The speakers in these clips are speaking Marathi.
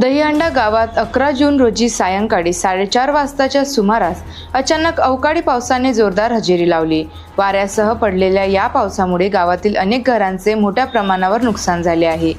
दहीहंडा गावात अकरा जून रोजी सायंकाळी साडेचार वाजताच्या सुमारास अचानक अवकाळी पावसाने जोरदार हजेरी लावली. वाऱ्यासह पडलेल्या या पावसामुळे गावातील अनेक घरांचे मोठ्या प्रमाणावर नुकसान झाले आहे.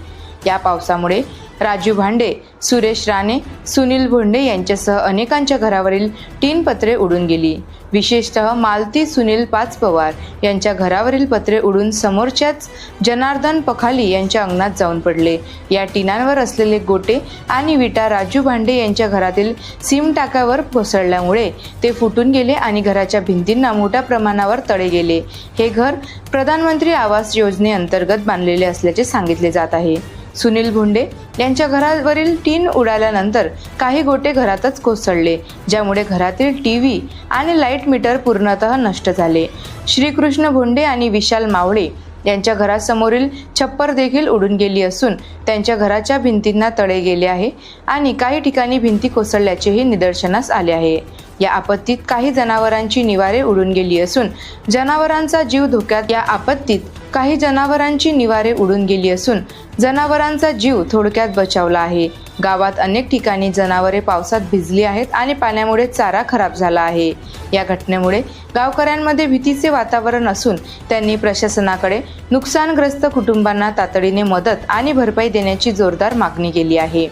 या पावसामुळे राजू भांडे सुरेश राणे सुनील भोंडे यांच्यासह अनेकांच्या घरावरील तीन पत्रे उडून गेली. विशेषतः मालती सुनील पाच पवार यांच्या घरावरील पत्रे उडून समोरच्याच जनार्दन पखाली यांच्या अंगणात जाऊन पडले. या टिनांवर असलेले गोटे आणि विटा राजू भांडे यांच्या घरातील सीम टाकावर कोसळल्यामुळे ते फुटून गेले आणि घराच्या भिंतींना मोठ्या प्रमाणावर तडे गेले. हे घर प्रधानमंत्री आवास योजनेअंतर्गत बांधलेले असल्याचे सांगितले जात आहे. सुनील भोंडे यांच्या घरावरील टीन उडाल्यानंतर काही गोटे घरातच कोसळले ज्यामुळे घरातील टी व्ही आणि लाइट मीटर पूर्णतः नष्ट झाले. श्रीकृष्ण भोंडे आणि विशाल मावळे यांच्या घरासमोरील छप्पर देखील उडून गेली असून त्यांच्या घराच्या भिंतींना तळे गेले आहे आणि काही ठिकाणी भिंती कोसळल्याचेही निदर्शनास आले आहे. या आपत्तीत काही जनावरांची निवारे उडून गेली असून जनावरांचा जीव धोक्यात या आपत्तीत काही जनावरांची निवारे उडून गेली असून जनावरांचा जीव थोडक्यात बचावला आहे. गावात अनेक ठिकाणी जनावरे पावसात भिजली आहेत आणि पाण्यामुळे चारा खराब झाला आहे. या घटनेमुळे गावकऱ्यांमध्ये भीतीचे वातावरण असून त्यांनी प्रशासनाकडे नुकसानग्रस्त कुटुंबांना तातडीने मदत आणि भरपाई देण्याची जोरदार मागणी केली आहे.